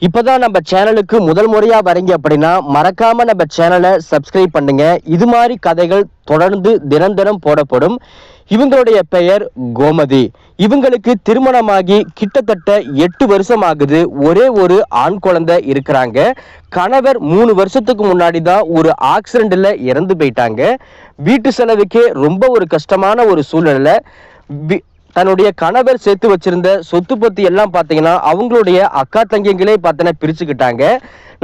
இப்பதான் நம்ம சேனலுக்கு முதல் முறையா வரீங்க அப்படின்னா மறக்காம நம்ம சேனலை சப்ஸ்கிரைப் பண்ணுங்க. இது மாதிரி கதைகள் தொடர்ந்து தினம் தினம் போடப்படும். இவங்களுடைய பெயர் கோமதி. இவங்களுக்கு திருமணமாகி கிட்டத்தட்ட எட்டு வருஷம் ஆகுது ஒரே ஒரு ஆண் குழந்தை இருக்கிறாங்க. கணவர் மூணு வருஷத்துக்கு முன்னாடி தான் ஒரு ஆக்சிடென்ட்ல இறந்து போயிட்டாங்க. வீட்டு செலவுக்கே ரொம்ப ஒரு கஷ்டமான ஒரு சூழ்நிலை வி- தன்னுடைய கணவர் சேர்த்து வச்சிருந்த சொத்து பத்தி எல்லாம் பார்த்தீங்கன்னா அவங்களுடைய அக்கா தங்கிங்களே பார்த்தீங்கன்னா பிரிச்சுக்கிட்டாங்க.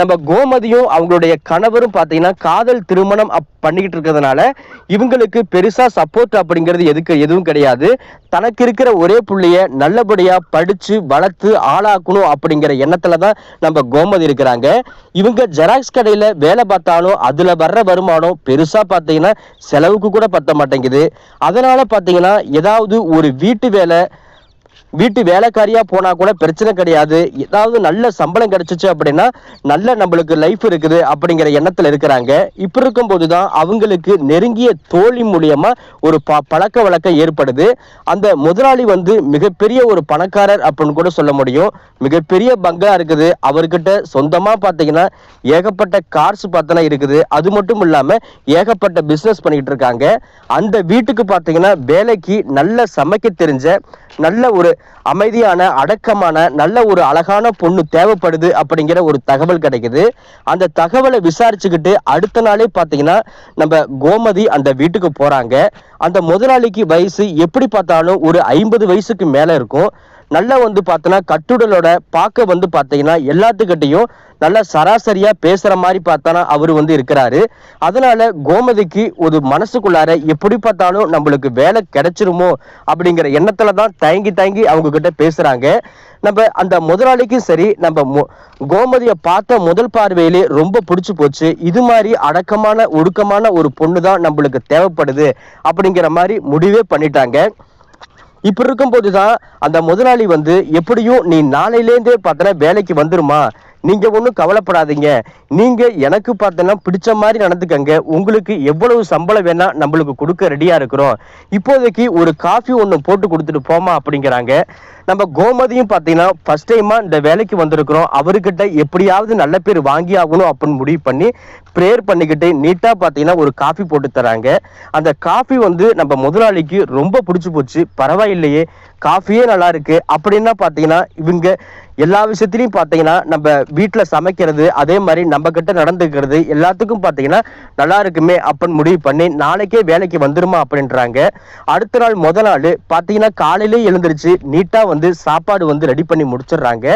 நம்ம கோமதியும் அவங்களுடைய கணவரும் பார்த்தீங்கன்னா காதல் திருமணம் அப்- பண்ணிக்கிட்டு இருக்கிறதுனால இவங்களுக்கு பெருசா சப்போர்ட் அப்படிங்கிறது எதுக்கு? எதுவும் கிடையாது. தனக்கு இருக்கிற ஒரே புள்ளைய நல்லபடியா படிச்சு வளர்த்து ஆளாக்கணும் அப்படிங்கிற எண்ணத்துல தான் நம்ம கோமதி இருக்கிறாங்க. இவங்க ஜெராக்ஸ் கடையில வேலை பார்த்தாலும் அதுல வர்ற வருமானம் பெருசா பார்த்தீங்கன்னா செலவுக்கு கூட பத்த மாட்டேங்குது. அதனால பார்த்தீங்கன்னா ஏதாவது ஒரு வீட்டு வேலை வீட்டு வேலைக்காரியா போனா கூட பிரச்சனை கிடையாது. ஏதாவது நல்ல சம்பளம் கிடைச்சிச்சு அப்படின்னா நல்ல நம்மளுக்கு லைஃப் இருக்குது அப்படிங்கிற எண்ணத்துல இருக்கிறாங்க. இப்ப இருக்கும்போது தான் அவங்களுக்கு நெருங்கிய தோழி மூலியமா ஒரு ப பழக்க வழக்கம் ஏற்படுது. அந்த முதலாளி வந்து மிகப்பெரிய ஒரு பணக்காரர் அப்படின்னு கூட சொல்ல முடியும். மிகப்பெரிய பங்களா இருக்குது. அவர்கிட்ட சொந்தமா பார்த்தீங்கன்னா ஏகப்பட்ட கார்ஸ் பார்த்தனா இருக்குது. அது மட்டும் இல்லாம ஏகப்பட்ட பிசினஸ் பண்ணிட்டு இருக்காங்க. அந்த வீட்டுக்கு பார்த்தீங்கன்னா வேலைக்கு நல்ல சமைக்க தெரிஞ்ச நல்ல ஒரு அமைதியான அடக்கமான நல்ல ஒரு அழகான பொண்ணு தேவைப்படுது அப்படிங்கிற ஒரு தகவல் கிடைக்குது. அந்த தகவலை விசாரிச்சுக்கிட்டு அடுத்த நாளே பார்த்தீங்கன்னா நம்ம கோமதி அந்த வீட்டுக்கு போறாங்க. அந்த முதலாளிக்கு வயசு எப்படி பார்த்தாலும் ஒரு ஐம்பது வயசுக்கு மேல இருக்கும். நல்லா வந்து பார்த்தோன்னா கட்டுடலோட பார்க்க வந்து பார்த்தீங்கன்னா எல்லாத்துக்கிட்டையும் நல்லா சராசரியாக பேசுகிற மாதிரி பார்த்தோன்னா அவர் வந்து இருக்கிறாரு. அதனால கோமதிக்கு ஒரு மனசுக்குள்ளார எப்படி பார்த்தாலும் நம்மளுக்கு வேலை கிடைச்சிருமோ அப்படிங்கிற எண்ணத்துல தான் தயங்கி தயங்கி அவங்க கிட்ட நம்ம அந்த முதலாளிக்கும் சரி நம்ம கோமதியை பார்த்த முதல் பார்வையிலே ரொம்ப பிடிச்சு போச்சு. இது மாதிரி அடக்கமான ஒடுக்கமான ஒரு பொண்ணு தான் நம்மளுக்கு தேவைப்படுது அப்படிங்கிற மாதிரி முடிவே பண்ணிட்டாங்க. இப்படி இருக்கும்போது தான் அந்த முதலாளி வந்து எப்படியும் நீ நாளையிலேருந்தே பார்த்தனா வேலைக்கு வந்துருமா? நீங்க ஒன்றும் கவலைப்படாதீங்க. நீங்க எனக்கு பார்த்தோன்னா பிடிச்ச மாதிரி நடந்துக்கங்க. உங்களுக்கு எவ்வளவு சம்பளம் வேணா நம்மளுக்கு கொடுக்க ரெடியா இருக்கிறோம். இப்போதைக்கு ஒரு காஃபி ஒன்று போட்டு கொடுத்துட்டு போமா அப்படிங்கிறாங்க. நம்ம கோமதியும் பார்த்தீங்கன்னா ஃபர்ஸ்ட் டைமா இந்த வேலைக்கு வந்திருக்கிறோம். அவர்கிட்ட எப்படியாவது நல்ல பேர் வாங்கி ஆகணும் அப்படின்னு முடிவு பண்ணி ப்ரேயர் பண்ணிக்கிட்டு நீட்டா பார்த்தீங்கன்னா ஒரு காஃபி போட்டு தராங்க. அந்த காஃபி வந்து நம்ம முதலாளிக்கு ரொம்ப பிடிச்சி போச்சு. பரவாயில்லையே காஃபியே நல்லா இருக்கு. அப்படின்னா பார்த்தீங்கன்னா இவங்க எல்லா விஷயத்திலையும் பார்த்தீங்கன்னா நம்ம வீட்டில் சமைக்கிறது அதே மாதிரி நம்ம கிட்ட நடந்துக்கிறது எல்லாத்துக்கும் பார்த்தீங்கன்னா நல்லா இருக்குமே அப்படின்னு முடிவு பண்ணி நாளைக்கே வேலைக்கு வந்துருமா அப்படின்றாங்க. அடுத்த நாள் முத நாள் பார்த்தீங்கன்னா காலையிலே எழுந்திரிச்சு நீட்டாக வந்து சாப்பாடு வந்து ரெடி பண்ணி முடிச்சிடுறாங்க.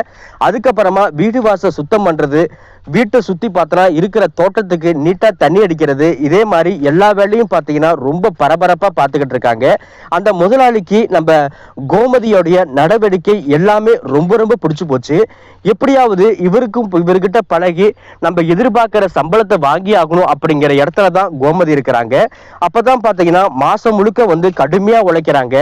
அதுக்கப்புறமா வீடு வாசல் சுத்தம் பண்ணுறது வீட்டை சுற்றி பார்த்தோன்னா இருக்கிற தோட்டத்துக்கு நீட்டாக தண்ணி அடிக்கிறது. இதே மாதிரி எல்லா வேலையும் பார்த்தீங்கன்னா ரொம்ப பரபரப்பாக பார்த்துக்கிட்டு இருக்காங்க. அந்த முதலாளிக்கு நம்ம கோமதியோடைய நடவடிக்கை எல்லாமே ரொம்ப ரொம்ப பிடிச்சு போச்சு. எப்படியாவது இவருக்கும் இவர்கிட்ட பழகி நம்ம எதிர்பார்க்கிற சம்பளத்தை வாங்கி ஆகணும் அப்படிங்கிற இடத்துல தான் கோமதி இருக்கிறாங்க. அப்பதான் பார்த்தீங்கன்னா மாசம் முழுக்க வந்து கடுமையா உழைக்கிறாங்க.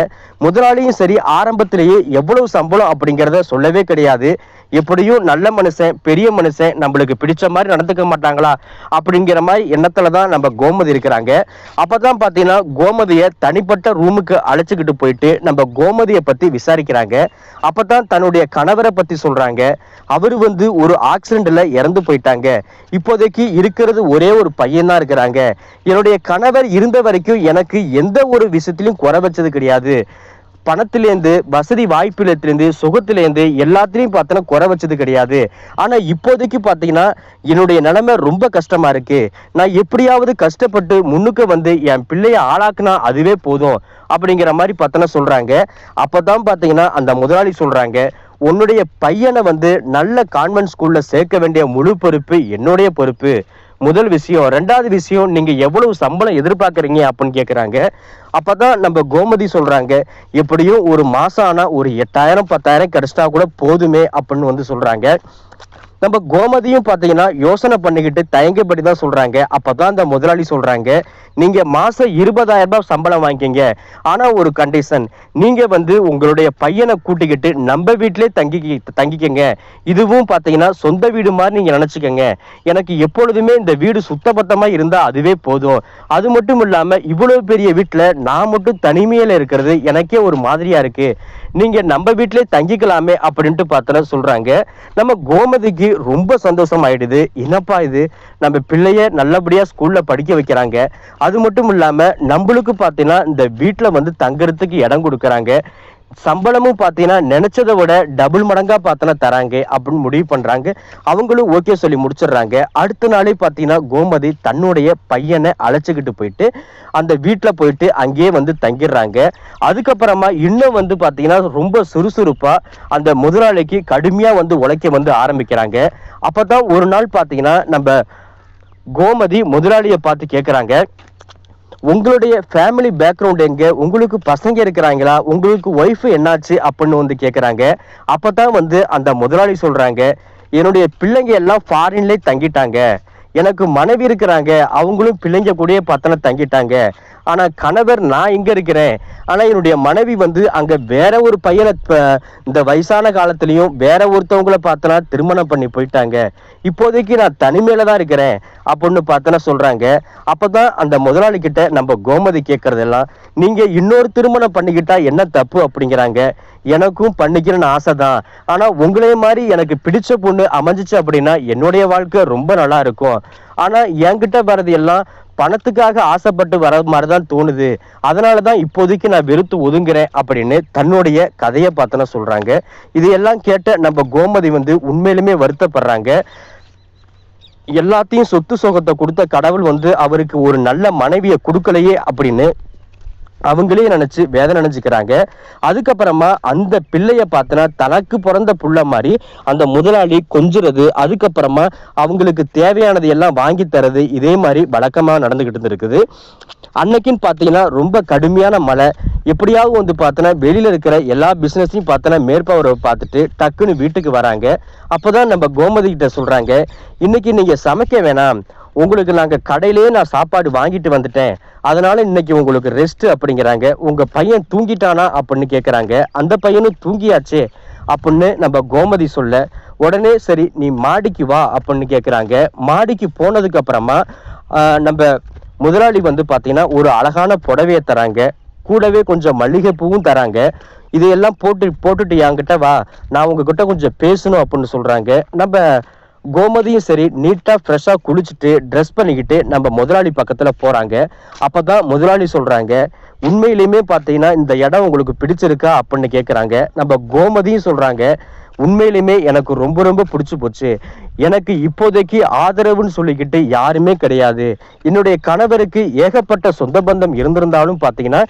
முதலாளியும் சரி ஆரம்பத்திலேயே எவ்வளவு சம்பளம் அப்படிங்கிறத சொல்லவே கிடையாது. எப்படியும் நல்ல மனுஷன் பெரிய மனுஷன் நம்மளுக்கு பிடிச்ச மாதிரி நடந்துக்க மாட்டாங்களா? அப்படிங்கிற மாதிரி எண்ணத்துல தான் நம்ம கோமதி இருக்கிறாங்க. அப்பதான் பாத்தீங்கன்னா கோமதியை தனிப்பட்ட ரூமுக்கு அழைச்சிக்கிட்டு போயிட்டு நம்ம கோமதியை பத்தி விசாரிக்கிறாங்க. அப்பதான் தன்னுடைய கணவரை பத்தி சொல்றாங்க. அவர் வந்து ஒரு ஆக்சிடென்ட்ல இறந்து போயிட்டாங்க. இப்போதைக்கு இருக்கிறது ஒரே ஒரு பையன் தான் இருக்கிறாங்க. என்னுடைய கணவர் இருந்த வரைக்கும் எனக்கு எந்த ஒரு விஷயத்திலும் குறை வச்சது கிடையாது. பணத்திலேருந்து வசதி வாய்ப்பிலேருந்து சுகத்திலேருந்து எல்லாத்துலேயும் பார்த்தோன்னா குறை வச்சது கிடையாது. ஆனால் இப்போதைக்கு பார்த்தீங்கன்னா என்னுடைய நிலைமை ரொம்ப கஷ்டமாக இருக்குது நான் எப்படியாவது கஷ்டப்பட்டு முன்னுக்கு வந்து என் பிள்ளையை ஆளாக்குனா அதுவே போதும் அப்படிங்கிற மாதிரி பார்த்தோன்னா அப்போ தான் பார்த்தீங்கன்னா அந்த முதலாளி சொல்கிறாங்க உன்னுடைய பையனை வந்து நல்ல கான்வென்ட் ஸ்கூலில் சேர்க்க வேண்டிய முழு பொறுப்பு என்னுடைய பொறுப்பு. முதல் விஷயம் ரெண்டாவது விஷயம் நீங்க எவ்வளவு சம்பளம் எதிர்பார்க்கறீங்க அப்படின்னு அப்போ அப்பதான் நம்ம கோமதி சொல்றாங்க எப்படியும் ஒரு மாசம் ஆனா ஒரு எட்டாயிரம் பத்தாயிரம் கிடைச்சிட்டா கூட போதுமே அப்படின்னு வந்து சொல்றாங்க. நம்ம கோமதியும் பார்த்தீங்கன்னா யோசனை பண்ணிக்கிட்டு தயங்கப்படி தான் சொல்றாங்க. அப்பதான் அந்த முதலாளி சொல்றாங்க நீங்க மாசம் இருபதாயிரம் ரூபாய் சம்பளம் வாங்கிக்கிங்க. ஆனா ஒரு கண்டிஷன் நீங்க வந்து உங்களுடைய பையனை கூட்டிக்கிட்டு நம்ம வீட்டிலே தங்கி தங்கிக்கங்க. இதுவும் பார்த்தீங்கன்னா சொந்த வீடு மாதிரி நீங்க நினைச்சுக்கங்க. எனக்கு எப்பொழுதுமே இந்த வீடு சுத்தபத்தமா இருந்தா அதுவே போதும். அது மட்டும் இல்லாம இவ்வளவு பெரிய வீட்டுல நான் மட்டும் தனிமையில இருக்கிறது எனக்கே ஒரு மாதிரியா இருக்கு. நீங்க நம்ம வீட்டிலே தங்கிக்கலாமே அப்படின்ட்டு பார்த்தோன்னா சொல்றாங்க. நம்ம கோமதிக்கு ரொம்ப சந்தோஷம் ஆயிடுது என்னப்பா இது? நம்ம பிள்ளைய நல்லபடியா ஸ்கூல்ல படிக்க வைக்கிறாங்க. அது மட்டும் இல்லாம நம்மளுக்கு பார்த்தீங்கன்னா இந்த வீட்டுல வந்து தங்குறதுக்கு இடம் கொடுக்கறாங்க. சம்பளமும் பார்த்தீங்கன்னா நினைச்சதை விட டபுள் மடங்கா பார்த்தோன்னா தராங்க அப்படின்னு முடிவு பண்றாங்க. அவங்களும் ஓகே சொல்லி முடிச்சிடுறாங்க. அடுத்த நாளே பார்த்தீங்கன்னா கோமதி தன்னுடைய பையனை அழைச்சிக்கிட்டு போயிட்டு அந்த வீட்டில் போயிட்டு அங்கேயே வந்து தங்கிடுறாங்க. அதுக்கப்புறமா இன்னும் வந்து பார்த்தீங்கன்னா ரொம்ப சுறுசுறுப்பா அந்த முதலாளிக்கு கடுமையா வந்து உழைக்க வந்து ஆரம்பிக்கிறாங்க. அப்பதான் ஒரு நாள் பார்த்தீங்கன்னா நம்ம கோமதி முதலாளியை பார்த்து கேட்குறாங்க உங்களுடைய ஃபேமிலி பேக்ரவுண்ட் எங்க? உங்களுக்கு பசங்க இருக்கிறாங்களா? உங்களுக்கு ஒய்ஃப் என்னாச்சு? அப்படின்னு வந்து கேட்குறாங்க அப்பதான் வந்து அந்த முதலாளி சொல்றாங்க என்னுடைய பிள்ளைங்க எல்லாம் ஃபாரின்லேயே தங்கிட்டாங்க. எனக்கு மனைவி இருக்கிறாங்க. அவங்களும் பிள்ளைங்க கூடயே பத்தனை தங்கிட்டாங்க. ஆனா கணவர் நான் இங்க இருக்கிறேன். ஆனா என்னுடைய மனைவி வந்து அங்க வேற ஒரு பையனை இந்த வயசான காலத்துலேயும் வேற ஒருத்தவங்கள பார்த்தனா திருமணம் பண்ணி போயிட்டாங்க. இப்போதைக்கு நான் தனிமையில தான் இருக்கிறேன். அப்படின்னு பார்த்தனா சொல்றாங்க. அப்பதான் அந்த முதலாளி கிட்ட நம்ம கோமதி கேட்குறதெல்லாம் நீங்க இன்னொரு திருமணம் பண்ணிக்கிட்டா என்ன தப்பு? அப்படிங்கிறாங்க. எனக்கும் பண்ணிக்கிறேன்னு ஆசை தான் ஆனா உங்களே மாதிரி எனக்கு பிடிச்ச பொண்ணு அமைஞ்சிச்சு அப்படின்னா என்னுடைய வாழ்க்கை ரொம்ப நல்லா இருக்கும். ஆனா என்கிட்ட வர்றது எல்லாம் பணத்துக்காக ஆசைப்பட்டு வர மாதிரி தான் தோணுது. அதனால தான் இப்போதைக்கு நான் வெறுத்து ஒதுங்குறேன் அப்படின்னு தன்னுடைய கதையை பார்த்தனா சொல்றாங்க. இதையெல்லாம் கேட்ட நம்ம கோமதி வந்து உண்மையிலுமே வருத்தப்படுறாங்க. எல்லாத்தையும் சொத்து சோகத்தை கொடுத்த கடவுள் வந்து அவருக்கு ஒரு நல்ல மனைவியை கொடுக்கலையே அப்படின்னு அவங்களே நினைச்சு வேதனை நினைச்சுக்கிறாங்க அதுக்கப்புறமா அந்த பிள்ளைய பார்த்தனா தனக்கு பிறந்த புள்ள மாதிரி அந்த முதலாளி கொஞ்சுறது அதுக்கப்புறமா அவங்களுக்கு தேவையானது எல்லாம் வாங்கி தரது இதே மாதிரி வழக்கமாக நடந்துகிட்டு இருந்திருக்குது. அன்னைக்குன்னு பார்த்தீங்கன்னா ரொம்ப கடுமையான மழை. எப்படியாவது வந்து பார்த்தோன்னா வெளியில் இருக்கிற எல்லா பிஸ்னஸையும் பார்த்தோன்னா மேற்பவரை பார்த்துட்டு டக்குன்னு வீட்டுக்கு வராங்க. அப்பதான் நம்ம கோமதி கிட்ட சொல்றாங்க இன்னைக்கு நீங்க சமைக்க வேணாம். உங்களுக்கு நாங்கள் கடையிலேயே நான் சாப்பாடு வாங்கிட்டு வந்துட்டேன். அதனால இன்னைக்கு உங்களுக்கு ரெஸ்ட் அப்படிங்கிறாங்க. உங்க பையன் தூங்கிட்டானா அப்படின்னு கேட்குறாங்க அந்த பையனும் தூங்கியாச்சே அப்படின்னு நம்ம கோமதி சொல்ல உடனே சரி நீ மாடிக்கு வா அப்படின்னு கேட்குறாங்க மாடிக்கு போனதுக்கு அப்புறமா நம்ம முதலாளி வந்து பார்த்தீங்கன்னா ஒரு அழகான புடவையை தராங்க. கூடவே கொஞ்சம் மல்லிகை பூவும் தராங்க. இதையெல்லாம் போட்டு போட்டுட்டு என்கிட்ட வா. நான் உங்ககிட்ட கொஞ்சம் பேசணும் அப்படின்னு சொல்கிறாங்க நம்ம கோமதியும் சரி நீட்டாக ஃப்ரெஷ்ஷாக குளிச்சுட்டு ட்ரெஸ் பண்ணிக்கிட்டு நம்ம முதலாளி பக்கத்தில் போகிறாங்க அப்போ தான் முதலாளி சொல்கிறாங்க உண்மையிலையுமே பார்த்தீங்கன்னா இந்த இடம் உங்களுக்கு பிடிச்சிருக்கா? அப்படின்னு கேட்குறாங்க நம்ம கோமதியும் சொல்கிறாங்க உண்மையிலுமே எனக்கு ரொம்ப ரொம்ப பிடிச்சி போச்சு. எனக்கு இப்போதைக்கு ஆதரவுன்னு சொல்லிக்கிட்டு யாருமே கிடையாது. என்னுடைய கணவருக்கு ஏகப்பட்ட சொந்த பந்தம் இருந்திருந்தாலும் பார்த்தீங்கன்னா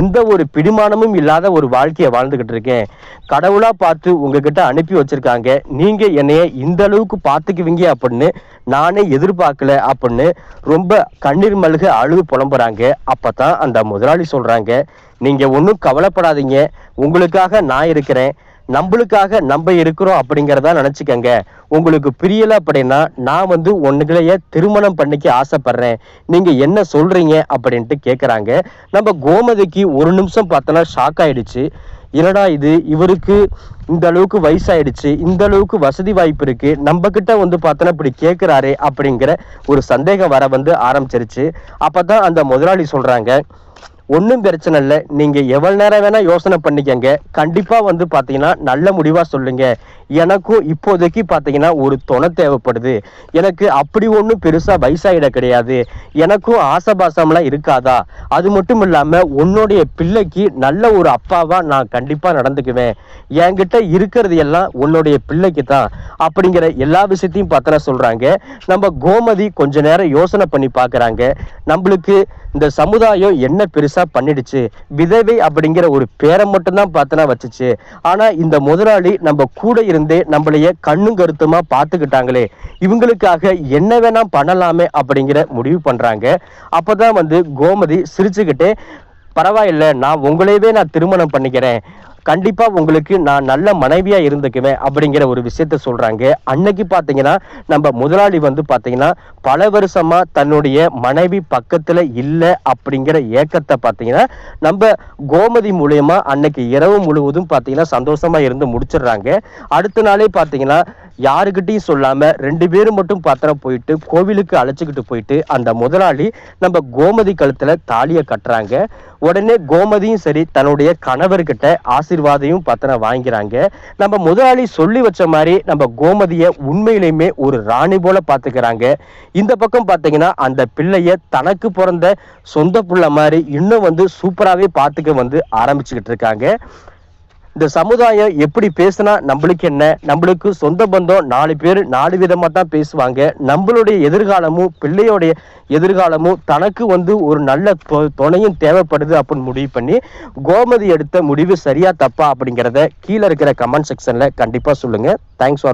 எந்த ஒரு பிடிமானமும் இல்லாத ஒரு வாழ்க்கையை வாழ்ந்துகிட்டு இருக்கேன். கடவுளாக பார்த்து உங்ககிட்ட அனுப்பி வச்சிருக்காங்க. நீங்கள் என்னைய இந்த அளவுக்கு பார்த்துக்குவீங்க அப்படின்னு நானே எதிர்பார்க்கல அப்படின்னு ரொம்ப கண்ணீர் மல்க அழுது புலம்புறாங்க. அப்போ தான் அந்த முதலாளி சொல்கிறாங்க நீங்கள் ஒன்றும் கவலைப்படாதீங்க. உங்களுக்காக நான் இருக்கிறேன். நம்மளுக்காக நம்ம இருக்கிறோம் அப்படிங்கிறதா நினச்சிக்கங்க. உங்களுக்கு பிரியலை அப்படின்னா நான் வந்து உங்களையே திருமணம் பண்ணிக்க ஆசைப்படுறேன். நீங்கள் என்ன சொல்கிறீங்க அப்படின்ட்டு கேட்குறாங்க நம்ம கோமதிக்கு ஒரு நிமிஷம் பார்த்தோன்னா ஷாக் ஆகிடுச்சு என்னடா இது? இவருக்கு இந்த அளவுக்கு வயசாயிடுச்சு. இந்த அளவுக்கு வசதி வாய்ப்பு இருக்கு. நம்ம கிட்ட வந்து பார்த்தோன்னா இப்படி கேட்குறாரு அப்படிங்கிற ஒரு சந்தேகம் வர வந்து ஆரம்பிச்சிருச்சு. அப்போ தான் அந்த முதலாளி சொல்கிறாங்க ஒன்றும் பிரச்சனை இல்லை. நீங்கள் எவ்வளோ நேரம் வேணால் யோசனை பண்ணிக்கங்க. கண்டிப்பாக வந்து பார்த்தீங்கன்னா நல்ல முடிவாக சொல்லுங்க. எனக்கும் இப்போதைக்கு பார்த்தீங்கன்னா ஒரு துணை தேவைப்படுது. எனக்கு அப்படி ஒன்றும் பெருசாக வயசாயிட கிடையாது. எனக்கும் ஆசபாசம்லாம் இருக்காதா? அது மட்டும் இல்லாமல் உன்னுடைய பிள்ளைக்கு நல்ல ஒரு அப்பாவாக நான் கண்டிப்பாக நடந்துக்குவேன். என்கிட்ட இருக்கிறது எல்லாம் உன்னுடைய பிள்ளைக்கு தான். அப்படிங்கிற எல்லா விஷயத்தையும் பார்த்தனா சொல்கிறாங்க நம்ம கோமதி கொஞ்ச நேரம் யோசனை பண்ணி பார்க்குறாங்க நம்மளுக்கு இந்த சமுதாயம் என்ன பெருசா பண்ணிடுச்சு? விதவை அப்படிங்கிற ஒரு பேரை மட்டும்தான் பார்த்தனா வச்சுச்சு. ஆனா இந்த முதலாளி நம்ம கூட இருந்தே நம்மளைய கண்ணும் கருத்துமா பார்த்துக்கிட்டாங்களே. இவங்களுக்காக என்ன வேணா பண்ணலாமே அப்படிங்கிற முடிவு பண்றாங்க. அப்பதான் வந்து கோமதி சிரிச்சுக்கிட்டே பரவாயில்ல நான் உங்களையவே நான் திருமணம் பண்ணிக்கிறேன். கண்டிப்பா உங்களுக்கு நான் நல்ல மனைவியா இருந்துக்குவேன் அப்படிங்கிற ஒரு விஷயத்த சொல்றாங்க. அன்னைக்கு பாத்தீங்கன்னா நம்ம முதலாளி வந்து பாத்தீங்கன்னா பல வருஷமா தன்னுடைய மனைவி பக்கத்துல இல்ல அப்படிங்கிற ஏக்கத்தை பாத்தீங்கன்னா நம்ம கோமதி மூலியமா அன்னைக்கு இரவு முழுவதும் பாத்தீங்கன்னா சந்தோஷமா இருந்து முடிச்சிடுறாங்க. அடுத்த நாளே பாத்தீங்கன்னா யாருக்கிட்டையும் சொல்லாம ரெண்டு பேரும் மட்டும் பாத்திரம் போயிட்டு கோவிலுக்கு அழைச்சிக்கிட்டு போயிட்டு அந்த முதலாளி நம்ம கோமதி கழுத்துல தாலியை கட்டுறாங்க. உடனே கோமதியும் சரி தன்னுடைய கணவர்கிட்ட ஆசிர்வாதையும் பத்திரம் வாங்கிறாங்க. நம்ம முதலாளி சொல்லி வச்ச மாதிரி நம்ம கோமதிய உண்மையிலையுமே ஒரு ராணி போல பாத்துக்கிறாங்க இந்த பக்கம் பாத்தீங்கன்னா அந்த பிள்ளைய தனக்கு பிறந்த சொந்த புள்ள மாதிரி இன்னும் வந்து சூப்பராகவே பார்த்துக்க வந்து ஆரம்பிச்சுக்கிட்டு இருக்காங்க. இந்த சமுதாயம் எப்படி பேசினா நம்மளுக்கு என்ன? நம்மளுக்கு சொந்த பந்தம் நாலு பேர் நாலு விதமா தான் பேசுவாங்க. நம்மளுடைய எதிர்காலமும் பிள்ளையோடைய எதிர்காலமும் தனக்கு வந்து ஒரு நல்ல துணையும் தேவைப்படுது அப்படின்னு முடிவு பண்ணி கோமதி எடுத்த முடிவு சரியா தப்பா அப்படிங்கிறத கீழே இருக்கிற கமெண்ட் செக்ஷன்ல கண்டிப்பாக சொல்லுங்கள் தேங்க்ஸ் ஃபார்